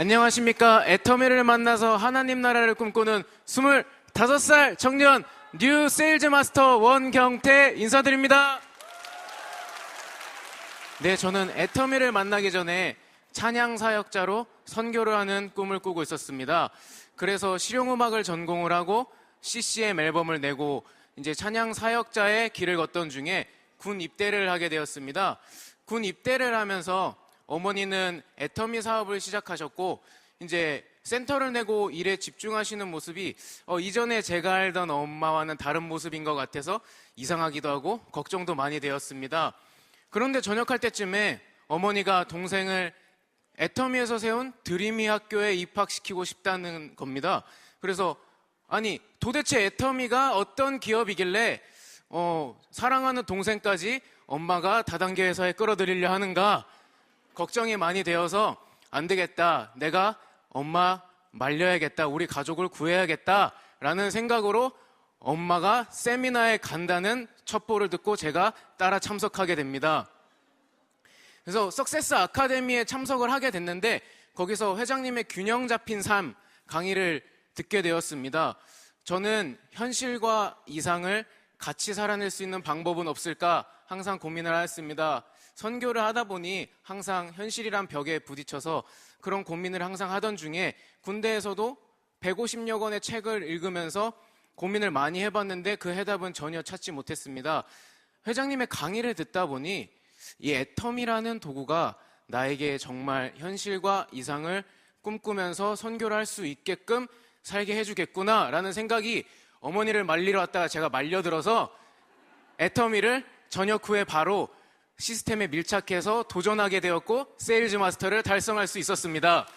안녕하십니까. 애터미를 만나서 하나님 나라를 꿈꾸는 25살 청년 뉴 세일즈 마스터 원경태 인사드립니다. 네, 저는 애터미를 만나기 전에 찬양 사역자로 선교를 하는 꿈을 꾸고 있었습니다. 그래서 실용음악을 전공을 하고 CCM 앨범을 내고 이제 찬양 사역자의 길을 걷던 중에 군 입대를 하게 되었습니다. 군 입대를 하면서 어머니는 애터미 사업을 시작하셨고 이제 센터를 내고 일에 집중하시는 모습이 어, 이전에 제가 알던 엄마와는 다른 모습인 것 같아서 이상하기도 하고 걱정도 많이 되었습니다. 그런데 전역할 때쯤에 어머니가 동생을 애터미에서 세운 드림이 학교에 입학시키고 싶다는 겁니다. 그래서 아니 도대체 애터미가 어떤 기업이길래 어, 사랑하는 동생까지 엄마가 다단계 회사에 끌어들이려 하는가 걱정이 많이 되어서 안 되겠다. 내가 엄마 말려야겠다. 우리 가족을 구해야겠다. 라는 생각으로 엄마가 세미나에 간다는 첩보를 듣고 제가 따라 참석하게 됩니다. 그래서 석세스 아카데미에 참석을 하게 됐는데 거기서 회장님의 균형 잡힌 삶 강의를 듣게 되었습니다. 저는 현실과 이상을 같이 살아낼 수 있는 방법은 없을까 항상 고민을 하였습니다. 선교를 하다 보니 항상 현실이란 벽에 부딪혀서 그런 고민을 항상 하던 중에 군대에서도 150여 권의 책을 읽으면서 고민을 많이 해봤는데 그 해답은 전혀 찾지 못했습니다. 회장님의 강의를 듣다 보니 이 애텀이라는 도구가 나에게 정말 현실과 이상을 꿈꾸면서 선교를 할 수 있게끔 살게 해주겠구나라는 생각이 어머니를 말리러 왔다가 제가 말려들어서 애터미를 전역 후에 바로 시스템에 밀착해서 도전하게 되었고 세일즈 마스터를 달성할 수 있었습니다.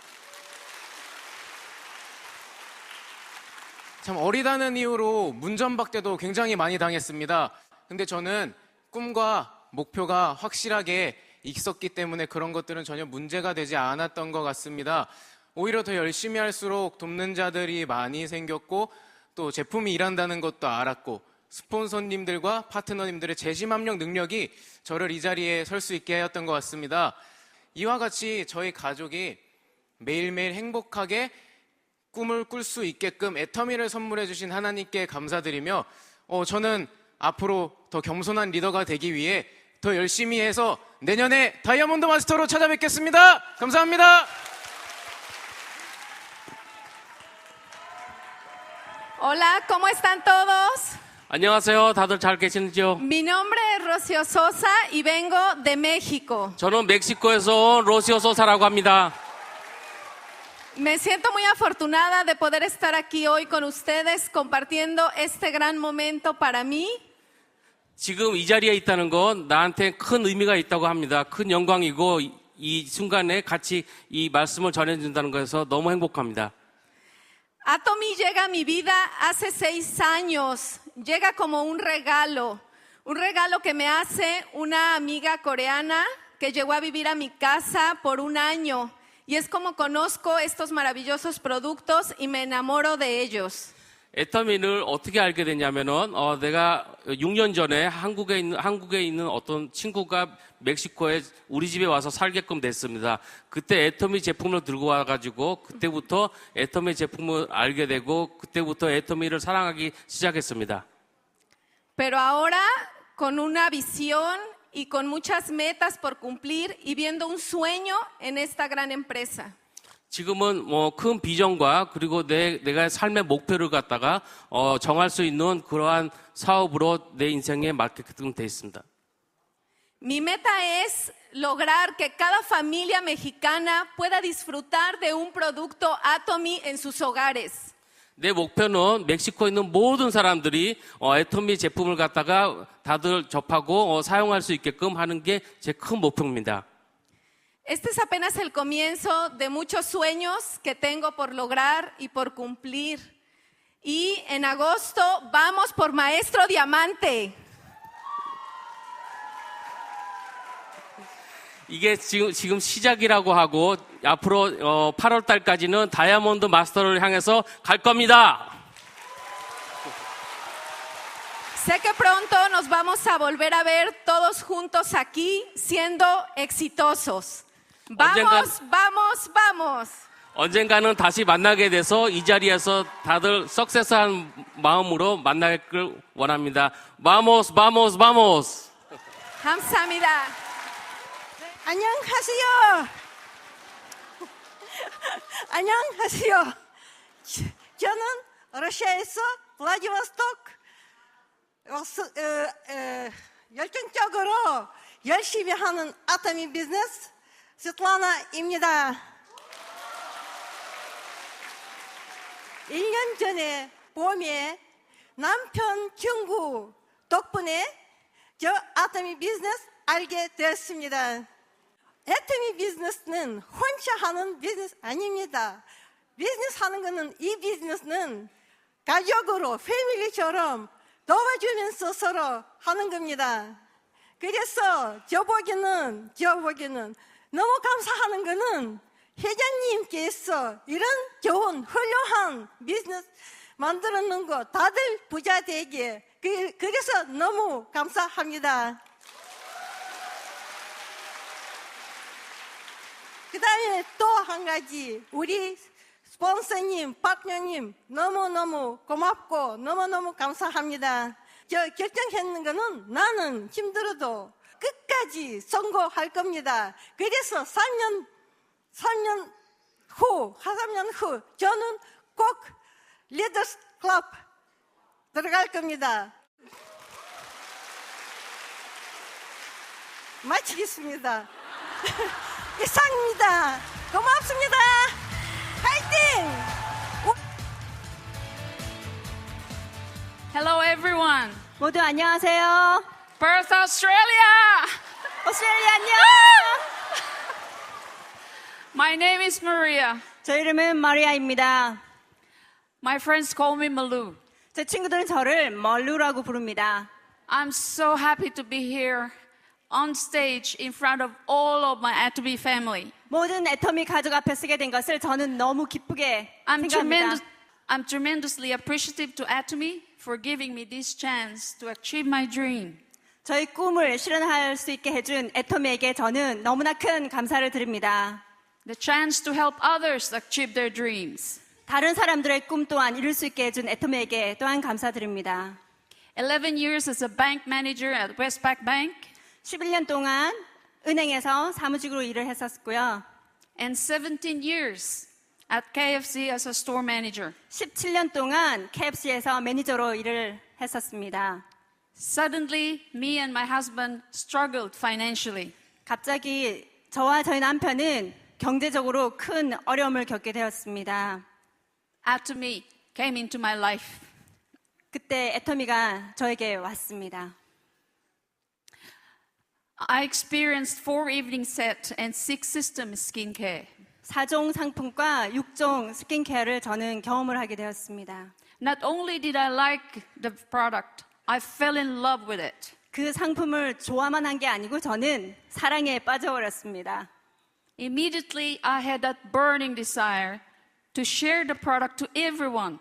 참 어리다는 이유로 문전박대도 굉장히 많이 당했습니다. 근데 저는 꿈과 목표가 확실하게 있었기 때문에 그런 것들은 전혀 문제가 되지 않았던 것 같습니다. 오히려 더 열심히 할수록 돕는 자들이 많이 생겼고 또 제품이 일한다는 것도 알았고 스폰서님들과 파트너님들의 재심 합력 능력이 저를 이 자리에 설 수 있게 하였던 것 같습니다. 이와 같이 저희 가족이 매일매일 행복하게 꿈을 꿀 수 있게끔 애터미를 선물해 주신 하나님께 감사드리며 어, 저는 앞으로 더 겸손한 리더가 되기 위해 더 열심히 해서 내년에 다이아몬드 마스터로 찾아뵙겠습니다. 감사합니다. Hola, ¿cómo están todos? 안녕하세요. 다들 잘 계시는지요? Mi nombre es Rocío Sosa y vengo de México. 저는 멕시코에서 온 로시오 소사라고 합니다. Me siento muy afortunada de poder estar aquí hoy con ustedes compartiendo este gran momento para mí. 지금 이 자리에 있다는 건 나한테 큰 의미가 있다고 합니다. 큰 영광이고 이- 이 순간에 같이 이 말씀을 전해준다는 것에서 너무 행복합니다. Atomy llega a mi vida hace seis años. Llega como un regalo. Un regalo que me hace una amiga coreana que llegó a vivir a mi casa por un año. Y es como conozco estos maravillosos productos y me enamoro de ellos. 애터미를 어떻게 알게 됐냐면은 어, 내가 6년 전에 한국에 있는 한국에 있는 어떤 친구가 멕시코에 우리 집에 와서 살게끔 됐습니다. 그때 애터미 제품을 들고 와가지고 그때부터 애터미 제품을 알게 되고 그때부터 애터미를 사랑하기 시작했습니다. Pero ahora con una visión y con muchas metas por cumplir y viendo un sueño en esta gran empresa. 지금은 뭐 큰 비전과 그리고 내 내가 삶의 목표를 갖다가 어, 정할 수 있는 그러한 사업으로 내 인생에 맞게끔 돼 있습니다. Mi meta es lograr que cada familia mexicana pueda disfrutar de un producto Atomy en sus hogares. 내 목표는 멕시코에 있는 모든 사람들이 어, 애터미 제품을 갖다가 다들 접하고 어, 사용할 수 있게끔 하는 게 제 큰 목표입니다. Este es apenas el comienzo de muchos sueños que tengo por lograr y por cumplir. Y en agosto vamos por Maestro Diamante. 이게 지금 지금 시작이라고 하고 앞으로 어, 8월 달까지는 다이아몬드 마스터를 향해서 갈 겁니다. Sé que pronto nos vamos a volver a ver todos juntos aquí siendo exitosos. Vamos, vamos, vamos. 언젠가는 다시 만나게 돼서 이 자리에서 다들 석세스한 마음으로 만나길 원합니다. Vamos, vamos, vamos. 감사합니다. 안녕하세요. 안녕하세요. 저- 저는 러시아에서 블라디보스토크 와서, 어, 어, 열정적으로 열심히 하는 아토미 비즈니스 스틀라나입니다. 1년 전에 봄에 남편 친구 덕분에 저 아토미 비즈니스 알게 되었습니다. 애터미 비즈니스는 혼자 하는 비즈니스 아닙니다. 비즈니스 하는 거는 이 비즈니스는 가족으로 패밀리처럼 도와주면서 서로 하는 겁니다. 그래서 저 보기는 저 보기는 너무 감사하는 거는 회장님께서 이런 좋은 훌륭한 비즈니스 만들었는 거 다들 부자 되게 그- 그래서 너무 감사합니다. 그 다음에 또 한 가지, 우리 스폰서님, 파트너님, 너무너무 고맙고 너무너무 감사합니다. 저 결정했는 거는 나는 힘들어도 끝까지 성공할 겁니다. 그래서 3년, 3년 후, 3년 후, 저는 꼭 리더스 클럽 들어갈 겁니다. 마치겠습니다. 이상입니다. 고맙습니다. 파이팅! Hello, everyone. 모두 안녕하세요. Perth, Australia. 오스트레일리아 안녕. My name is Maria. 저 이름은 마리아입니다. My friends call me Malou. 제 친구들은 저를 멀루라고 부릅니다. I'm so happy to be here on stage in front of all of my Atomy family. 모든 애터미 가족 앞에 쓰게 된 것을 저는 너무 기쁘게 I'm, 생각합니다. tremendous, I'm tremendously appreciative to Atomy for giving me this chance to achieve my dream. 저희 꿈을 실현할 수 있게 해준 애터미에게 저는 너무나 큰 감사를 드립니다. The chance to help others achieve their dreams. 다른 사람들의 꿈 또한 이룰 수 있게 해준 애터미에게 또한 감사드립니다. 11 years as a bank manager at Westpac Bank 11년 동안 은행에서 사무직으로 일을 했었고요. and 17 years at KFC as a store manager. 17년 동안 KFC에서 매니저로 일을 했었습니다. Suddenly, me and my husband struggled financially. 갑자기 저와 저희 남편은 경제적으로 큰 어려움을 겪게 되었습니다. Atomy came into my life. 그때 애터미가 저에게 왔습니다. I experienced four evening set and six system skincare. 4종 상품과 6종 스킨케어를 저는 경험을 하게 되었습니다. Not only did I like the product, I fell in love with it. 그 상품을 좋아만 한 게 아니고 저는 사랑에 빠져버렸습니다. Immediately, I had that burning desire to share the product to everyone,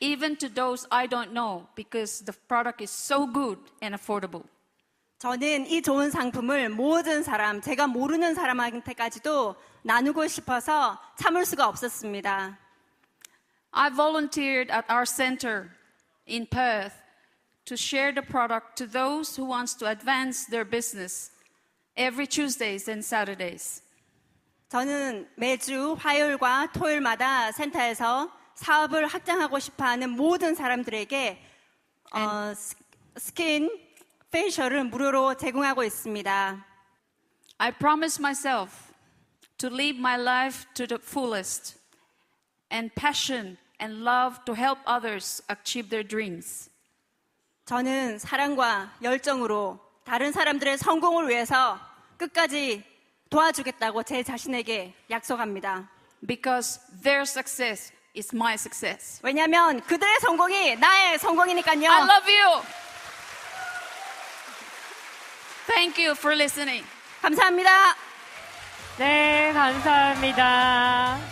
even to those I don't know, because the product is so good and affordable. 저는 이 좋은 상품을 모든 사람, 제가 모르는 사람한테까지도 나누고 싶어서 참을 수가 없었습니다. I volunteered at our center in Perth to share the product to those who wants to advance their business every Tuesdays and Saturdays. 저는 매주 화요일과 토요일마다 센터에서 사업을 확장하고 싶어하는 모든 사람들에게 어, 스- 스킨 페이셜을 무료로 제공하고 있습니다. I promised myself to live my life to the fullest and passion and love to help others achieve their dreams. 저는 사랑과 열정으로 다른 사람들의 성공을 위해서 끝까지 도와주겠다고 제 자신에게 약속합니다. Because their success is my success. 왜냐하면 그들의 성공이 나의 성공이니까요. I love you. Thank you for listening. 감사합니다. 네, 감사합니다.